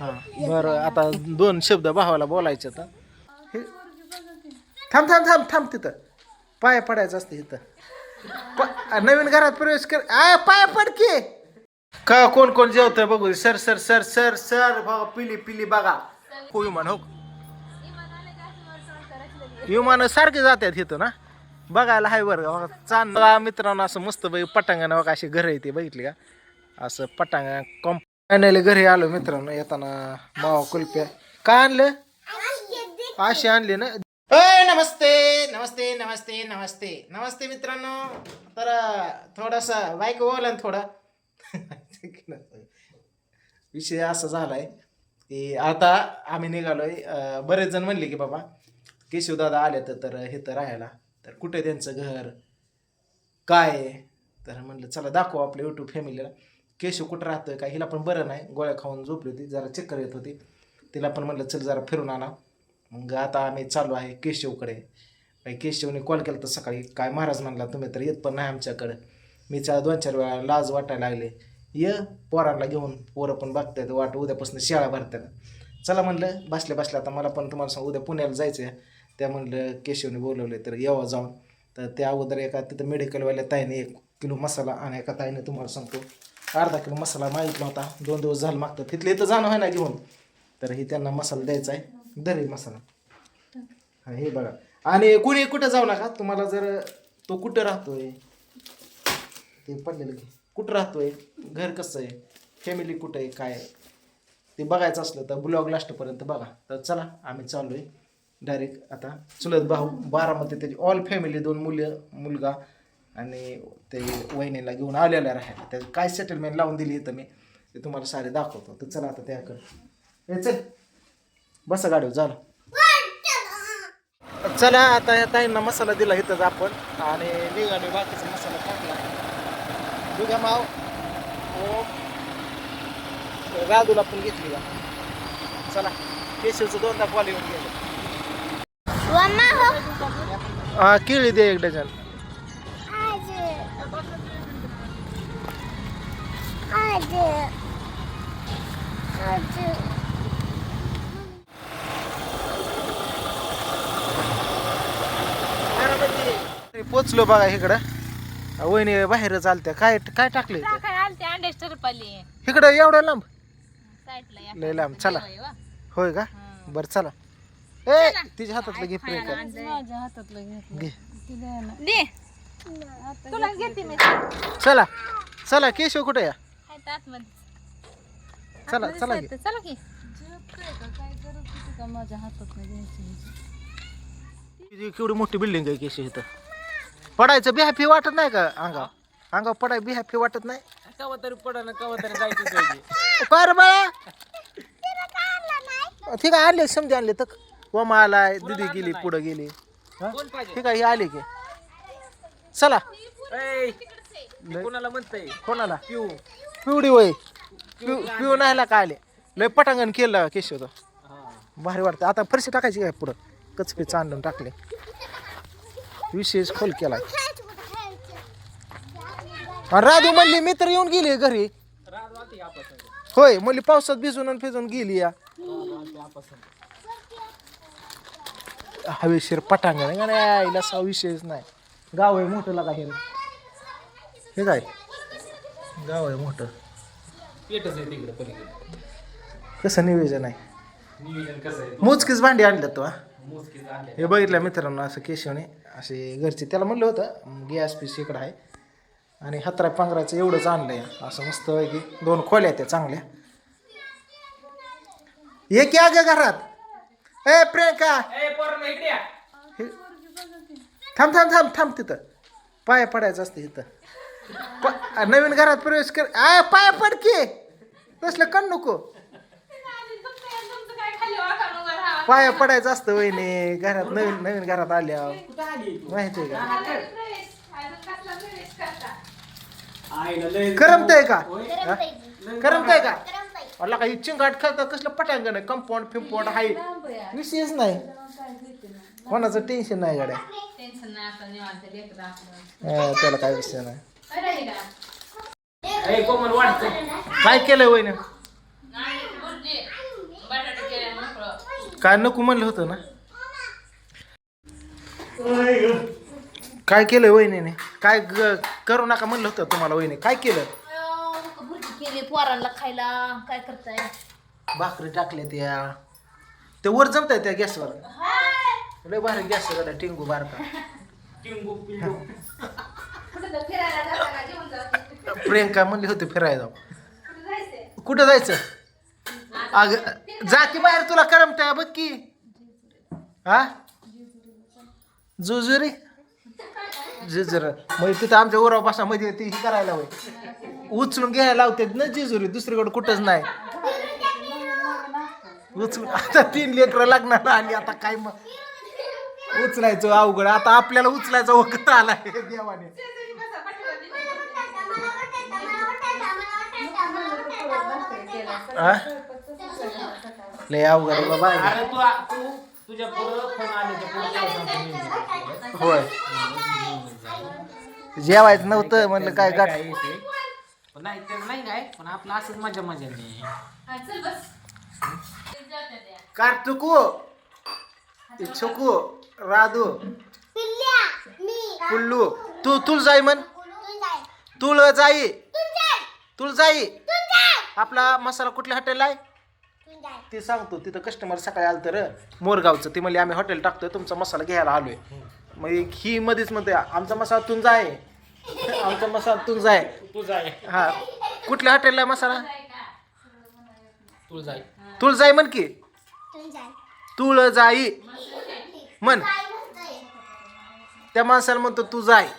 हा बरं आता दोन शब्द भावाला बोलायचे तर हे थांब थांब थांब थांब तिथं. पाया पडायचं असतं इथं. प- नवीन घरात प्रवेश कर आय पाया पड की. कोण कोण जेवतंय बघू sir sir sir sir sir भाऊ पिली पिली बघा. हो विमान हो. विमान सारखे जातात इथं ना. बघायला हाय बरं का. चांद मित्रांनो असं मस्त बघ पटांगण बघा अशी घर आहे ते बघितली का? असं पटांगण कॉम्प फायनली घरी आलो मित्रांनो येताना मावा कुल्प्या काय आणलं? अशी आणली ना? अय नमस्ते नमस्ते नमस्ते नमस्ते. नमस्ते मित्रांनो. तर थोडासा बाईक बोला ना थोडा. विषय असा झालाय की आता आम्ही निघालोय. बरेच जण म्हणले की बाबा केशवदादा आले तर हे तर राहायला. तर कुठे त्यांचं घर? काय तर म्हणलं चला दाखव आपल्या यूट्यूब फॅमिलीला केशव कुठं राहतं काय हिला पण बरं नाही. गोळ्या खाऊन झोपली होती जरा चक्कर येत होती. तिला पण म्हणलं चल जरा फिरून आणा. मग आता आम्ही चालू आहे केशवकडे. काही केशवने कॉल केला तर सकाळी. काय महाराज म्हणला तुम्ही तर येत पण नाही आमच्याकडे. मी चार दोन चार वेळा लाज वाटायला लागले. ये पोरांना घेऊन पोरं पण बघतायत. वाट उद्यापासून शाळा भरतात. चला म्हणलं बसल्या बसल्या आता मला पण तुम्हाला सांग उद्या पुण्याला जायचं आहे त्या म्हणलं केशवने बोलवले तर यावं जाऊन. तर त्या अगोदर एका तिथं मेडिकलवाल्या ताईने एक किलो मसाला आणि एका ताईने तुम्हाला सांगतो. अर्धा किलो मसाला मागितला होता. दोन दिवस झालं मागतं. तिथले इथं जाणं आहे ना घेऊन. तर हे त्यांना मसाला द्यायचा आहे. दर मसाला. हा हे बघा. आणि कुणी कुठं जाऊ नका. तुम्हाला जर तो कुठं राहतोय ते पडलेलं की कुठं राहतोय घर कसं आहे फॅमिली कुठं आहे काय ते बघायचं असलं तर ब्लॉग लास्टपर्यंत बघा. तर चला आम्ही चालू आहे डायरेक्ट आता चुलत भाऊ बारामध्ये त्याची ऑल फॅमिली दोन मुलं मुलगा आणि ते वहिनीला घेऊन आलेल्या राहायला. त्या काय सेटलमेंट लावून दिली इथं मी ते तुम्हाला सारे दाखवतो. तर चला आता त्याकडे. ए चल. बसा गाडीवर झालं. चला आता या ताईंना मसाला दिला इथंच आपण. आणि निघालो बाकीचा मसाला टाकला. दुधा माव. ओ राजूला पण घेतली का चला. केशवचं दोनदा बॉल येऊन गेलं. हा केळी दे एक डझन. पोचलो बघा इकडं. वहिनी बाहेर चालत्या. काय काय टाकले इकडं एवढं लांब? लय लांब. चला. होय का. बरं चला. ए तिच्या हातातलं घे हातातलं घे. दे. तुला घेते मी. चला. चला केशव कुठे या? आहेत आतमध्ये चला चला घे आतमध्ये चला की. किती- केवढी मोठी बिल्डिंग आहे केशव इथं. पडायचं बिहाफी वाटत नाही का अंगाव? अंगाव पडाय बिहाफी वाटत नाही? कवा तरी पडा कवा तरी जायचं पाहिजे. कर बाळा. ठीक आहे आणले समजे आणले तर वमा आलाय दिदी गेली पुढं गेली. हा? कोण पाहिजे? ठीक आहे हे आले की. चला. ऐ, कोणाला म्हणतंय? कोणाला? पिऊ. पिवडी वय पिव पिऊ नाहीला काय आले. लय पटांगण केलं केशव भारी वाटतं. आता फरशी टाकायची काय पुढं? कचपी आणून टाकले. विशेष खोल केला राजू म्हणली मी तर येऊन गेली घरी. होय म्हणली पावसात भिजून आणि गेली या. हवेशीर पटांगण आहे का नाही? आईला असा विशेष नाही. गाव आहे मोठं लागा हे काय? गाव आहे मोठं. पेटच आहे तिकडे पलीकडे. कसं नियोजन आहे? नियोजन कसं आहे? मोजकीच भांडी आणलं तो हा? मोजकी आणले हे बघितलं मित्रांनो असं केशवने असे घरचे त्याला म्हणलं होतं गॅस पीस इकडं आहे. आणि हत्रा पांघराचं एवढंच आणलंय. असं मस्त की दोन खोल्या त्या चांगल्या. ये की अगं घरात. ए प्रियंका. ए पोरांनो इकडे या. हे थांब थांब थांब थांब तिथं. पाया पडायचं असतं इथं. प- नवीन घरात प्रवेश कर आय पाया पड की. तसलं कण नको. पाया पडायचं असतं वहिनी. घरात नवीन नवीन घरात आल्या माहिती आहे का? आईला लय करमतंय का? होय. हा? करमतंय का? अला काही चिंगाट खात कसलं पटांगण आहे कंपाऊंड फिंपाऊंड हाय. विषयच नाही. कोणाचं टेन्शन नाही गाड्या टेन्शन नाही आता निवांत लेकरं आपलं. हा, त्याला काय विषय नाही. कोमल वाटतंय काय केलंय वहिनी? केल्या काय नको म्हणलं होतं ना? काय केलं वहिनीने? काय ग- करू नका म्हणलं होतं तुम्हाला वहिनी. काय केलं? केली पोरांना खायला काय करताय भाकरी टाकल्या त्या. ते वर जमताय त्या गॅसवर? लय भारी गॅस टिंगू बारका. प्रियंका म्हणली होती फिरायला. जाऊ कुठं जायचं? अग जा की बाहेर तुला करमताय बघ की. हा? जुजुरी? जुजुर. मग तिथं आमच्या उरापासामध्ये ती ही करायला होय. उचलून घ्यायला लावते ना जिजुरी दुसरीकडे कुठंच नाही. उचलून आता तीन लेकरं लग्नाला आली आता काय मग? उचलायचं अवघड. आता आपल्याला उचलायचा वखत आलाय देवाने. आ? लय अवघड आहे बाबा. अरे तू तू तुझ्या पुढं फोन आले सांगतो मी. होय. जेवायचं नव्हतं म्हणलं काय गाठ काय येते पण नाही तर नाही काय पण आपलं असंच मजा मजा नाही हा, चल बस. जात्या त्या. कार्तिकू छकू राधू. पुल्लू तू तुळ जाई म्हण. तुळ जाई. तुळ जाई. आपला मसाला कुठल्या हॉटेलला आहे? ते सांगतो तिथं कस्टमर सकाळी आलं तर मोरगावचं. ते म्हणले आम्ही हॉटेल टाकतोय तुमचा मसाला घ्यायला आलोय. मग ही मध्येच म्हणते आमचा मसाला तुंजा आहे. आमचा मसाला तुंजा आहे. तुझा आहे. हा. कुठल्या हॉटेलला आहे मसाला? तुझा आहे तुळ जाई म्हण की. तुळ जाई म्हण. त्या माणसाला म्हणतो तू जाय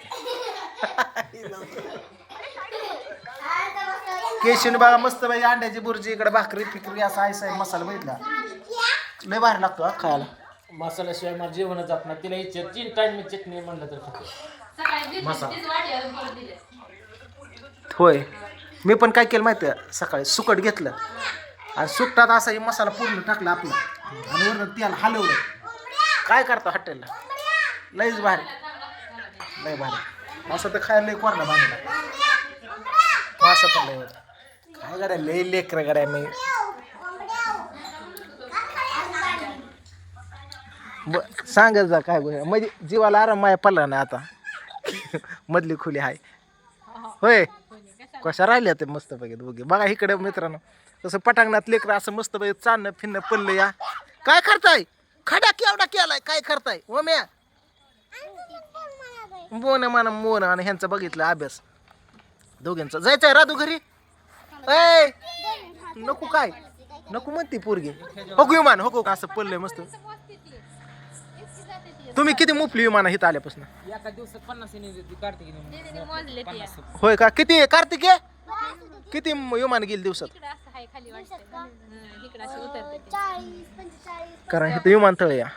केशून बघा मस्त बाई अंड्याची बुर्जी इकडे भाकरी फिकरी असा आहे साहेब मसाला बघितला. लय भारी लागतो हा खायला. मसाल्याशिवाय मला जेवण जात नाही. तिला इच्छा तीन टाइम मी चटणी म्हणलं तर खातो. मसाला. होय. मी पण काय केलं माहिती आहे सकाळी सुकट घेतलं. आणि सुकटात असा हे मसाला पूर्ण टाकला आपला. आणि वरनं तेल हलवलं. काय करतो हॉटेलला? लयच भारी. लय भारी. असं तर खायला लय कोरडा बांधला मासा पण लय होता. काय गड्या लय लेकर गड्या मी सांगत जा काय गोष्ट म्हणजे जीवाला आराम माया पडला नाही आता मधली खुली आहे होय कशा राहिल्या ते मस्त पैकी बघे बघा इकडे मित्रांनो तसं पटांगणात लेकरं असं मस्त पैकी चालणं फिरणं पडलं या काय करताय खडा केवढा केलाय काय करताय ओम्या बोन म्हणा मोन आणि ह्यांचा बघितलं अभ्यास दोघांचा जायचंय राधू घरी ऐ नको काय? नको म्हणते पोरगी. हो विमान हो असं पडलंय मस्त. तुम्ही किती मुपली विमान इथं आल्यापासून? एका दिवसात पन्नास कार्तिकी. होय का? किती कार्तिक? किती विमान गेली दिवसात? इकडं असं हाय खाली वाटतंय. हं, इकडं असं उतरते ते. कारण इथं विमानतळ या.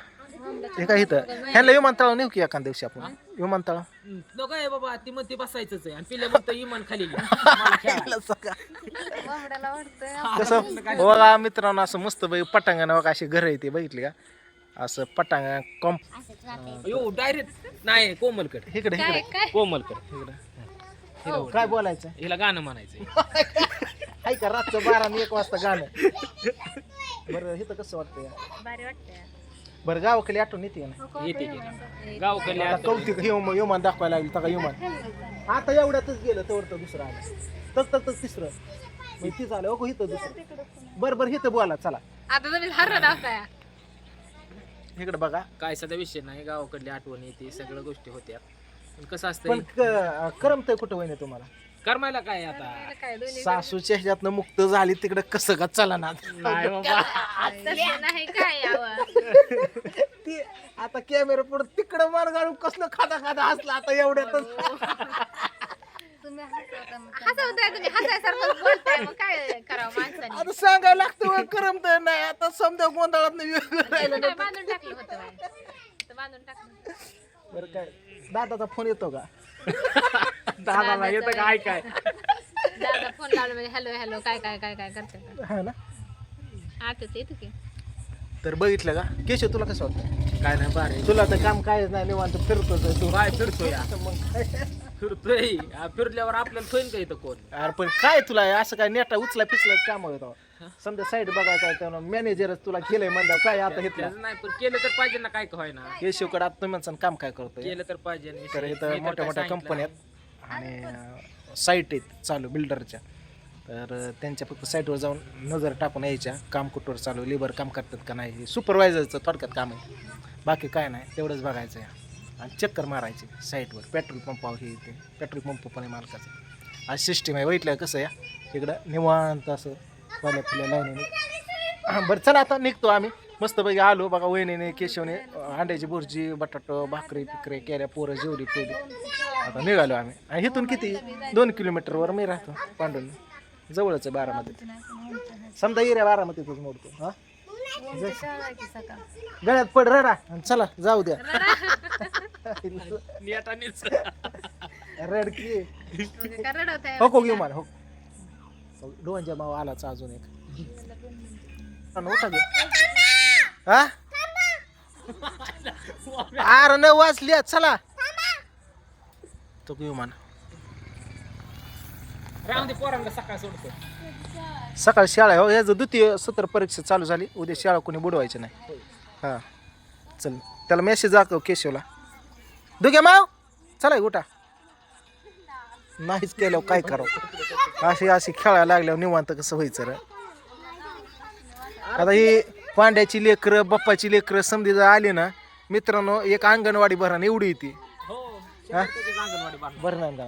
हे काय इथं? ह्यांना विमानतळ नेऊ की एखाद्या दिवशी आपण? विमानतळ? नको आहे बाबा ती मध्ये बसायचंच आहे. आणि पिल्या म्हणतं इमान खाली घे. मला खेळा. कोंबड्याला वाटतंय कसं? बघा मित्रांनो असं मस्त बाई पटांगण बघा अशी घर आहे ते बघितली का? असं पटांगण कॉम्प यो डायरेक्ट नाही कोमलकड. इकडे इकडे. काय कोमलकड. काय बोलायचं? हिला गाणं म्हणायचं हाय का रातचं बारा आणि एक वाजता गाणं? बरं इथं कसं वाटतं भारी वाटतंय. बरं गावाकडे आठवण येते ना येते की. गावकडल्या आता कौतिक विमान विमान दाखवायला लागली तका विमान आता एवढ्यातच गेलं तर तर दुसरं आलं. तस तर तस तिसरं. मग तीच आलं हो इथं दुसरं. बरं बरं इथं बोला चला. आता तुम्ही इकडे बघा. काय सध्या विषय नाही गावाकडली आठवण येते सगळ्या गोष्टी होत्या. पण कसं पण असतं क- करमतंय कुठं वहिनी तुम्हाला? करमायला काय आता? काय? दोन्ही सासूच्या ह्याच्यातनं मुक्त झाली तिकडे कसं का चला ना. नाही बाबा. तसं नाही काय यावं ती आता कॅमेरा पुढे तिकडं मार घालून कसलं खाता खाता हसला आता एवढ्यातच. तुम्ही हसवताय तुम्ही. हसायसारखं बोलताय मग काय करावं माणसाने? आता सांगायला लागतं करमतंय नाही. आता समजा गोंधळात राहिलं काय बांधून टाकलं होतं बाई. तर बांधून टाकलं बरं काय? दादाचा फोन येतो का? दादाला येतं काय काय दादा फोन लावला म्हणजे हॅलो हॅलो काय काय काय काय करते हा ना. आता ते येतो की. तर बघितलं का? केशव तुला कसं वाटतं? काय नाही बारे तुला तर काम कायच नाही निवांत फिरतोच आहे तू. काय फिरतोय या? मग काय? फिरतोय. फिरल्यावर आपल्याला थोईन का इथं कोण? अरे पण काय तुला असं काय नेटा उचला पिचला काम होतं समजा साईड बघायचं आहे तर मॅनेजरच तुला केलंय म्हणलं काय आता घेतलं त्याचं नाही पण केलं तर पाहिजे ना काय का होईना. केशवकडे आता तुम्ही म्हणसान काम काय करतोय? केलं तर पाहिजे आणि तर मी इथं तर मोठ्या काय मोठ्या सांगितलं. कंपन्या आहेत आणि साईट आहेत चालू बिल्डरच्या तर त्यांच्या फक्त साईटवर जाऊन नजर टाकून यायच्या काम कुठवर चालू लेबर काम करतात का नाही हे सुपरवायझरचं थोडक्यात काम आहे. बाकी काय नाही तेवढंच बघायचं आहे आणि चक्कर मारायची साईटवर पेट्रोल पंपावर हे ते पेट्रोल पंप पण आहे मालकाचं. आज सिस्टीम आहे बघितलं कसं या इकडं निवांत असं पाल्या फुल्या बरं चला आता निघतो आम्ही. मस्तपैकी आलो बघा वहिनीने केशवने अंड्याची भुर्जी बटाटो भाकरी पिकरे केल्या पोरं जेवली ठेवली आता निघालो आम्ही. आणि इथून किती? दोन किलोमीटरवर मी राहतो पांडून जवळच आहे बारामती. समजा येऱ्या बारामतीतच मोडतो हा? गळ्यात पड रडा. आणि चला जाऊ द्या. नेटानेच. रडकी. हो को घेऊ मला हो. डोंच्या मावा आलाच अजून एक. हा, हा? अरे न वाचली चला. तो घेऊ म्हणा. सकाळ सोडतो. सकाळी शाळा आहे हो याचं द्वितीय सत्र परीक्षा चालू झाली. उद्या शाळा कोणी बुडवायची नाही. हां. चल त्याला मेसेज दाखव केशवला. दुग्या माव चला उठा. नाहीच केल्यावर काय करावं? अशी अशी खेळायला लागल्यावर निवांत कसं व्हायचं रे? आता ही पांड्याची लेकरं बाप्पाची लेकरं समधी जर आली ना मित्रांनो एक अंगणवाडी भरण एवढी येते. हो. हा? भरण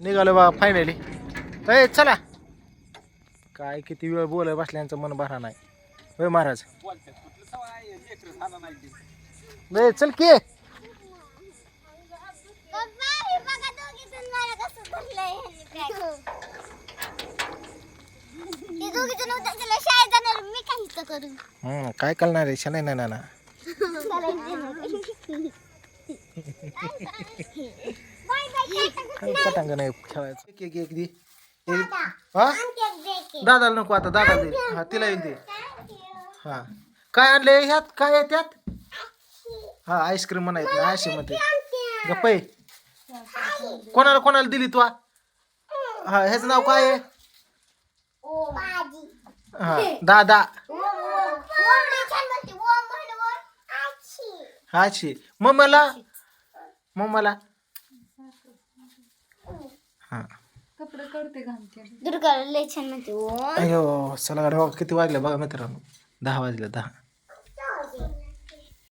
निघालो बा फायनली ए चला. काय किती वेळ बोलाय बसल्यांचं मन भरा नाही. होय महाराज. ए चल की. हम्म, काय करणार आहे? शनाय नाही ना. पटांग नाही. खेळायचं. एक एक एक दे एक- हा दादाला नको आता दादा दे. हा तिला येईल दे. हा. काय आणले ह्यात? काय आहे त्यात? हा आईस्क्रीम म्हणायचं आयशी मध्ये गप्पे कोणाला कोणाला दिली तू हा? ह्याचं नाव काय आहे? हा दादा. हाची मम्माला? मम्माला? हा. दुर्गा लय छान म्हणते ओ. अयो चला गाडी किती वाजले बघा मित्रांनो. दहा वाजले दहा.